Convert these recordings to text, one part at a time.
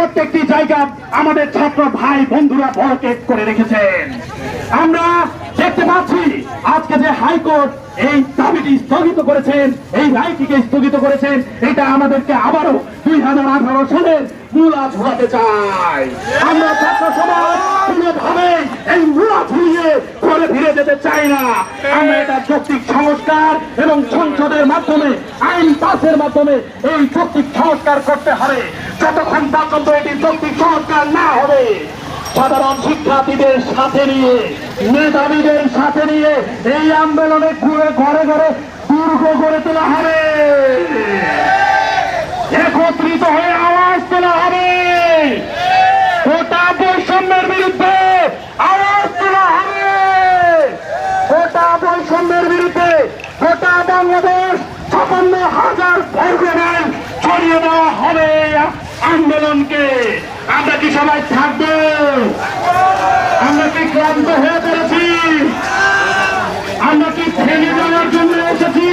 প্রত্যেকটি জায়গা আমাদের ছাত্র ভাই বন্ধুরা বড়কেট করে রেখেছেন। আমরা দেখতে পাচ্ছি আজকে যে হাইকোর্ট এই দাবিটি স্থগিত করেছেন, এই রায়টিকে স্থগিত করেছেন, এটা আমাদেরকে আবারও দুই হাজার আঠারো সালের মূলা ঝুলাতে চাই আমরা ছাত্র সমাজ এই মূলা ঝুলিয়ে ঘরে ফিরে যেতে চাই না। আমরা এটা যৌক্তিক সংস্কার এবং সংসদের মাধ্যমে, আইন পাসের মাধ্যমে এই যৌক্তিক সংস্কার করতে হবে। যতক্ষণ পর্যন্ত এটি যৌক্তিক সংস্কার না হবে, সাধারণ শিক্ষার্থীদের সাথে নিয়ে, মেধাবীদের সাথে নিয়ে এই আন্দোলনে ঘুরে ঘরে ঘরে দুর্গ গড়ে তোলা হবে। একত্রিত হয়ে আওয়াজ তোলা হবে। গোটা বৈষম্যের বিরুদ্ধে আওয়াজ তোলা হবে। গোটা বৈষম্যের বিরুদ্ধে গোটা বাংলাদেশ ছাপান্ন হাজার আন্দোলনকে আমরা কি সবাই থাকব আমরা কি ক্লান্ত হয়ে পড়েছি? আমরা কি থেমে যাওয়ার জন্য এসেছি?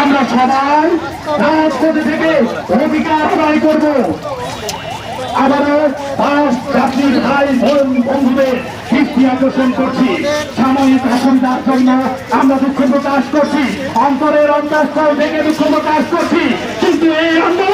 আমরা সবাই রাজপথে থেকে অধিকার আদায় করব। আবারও পাঁচ জাতির ভাই বোন বন্ধুদের দৃষ্টি আকর্ষণ করছি। সাময়িক অসুবিধার জন্য আমরা দুঃখ প্রকাশ করছি। অন্তরের অন্তঃস্থল থেকে দুঃখ প্রকাশ করছি। কিন্তু এই আন্দোলন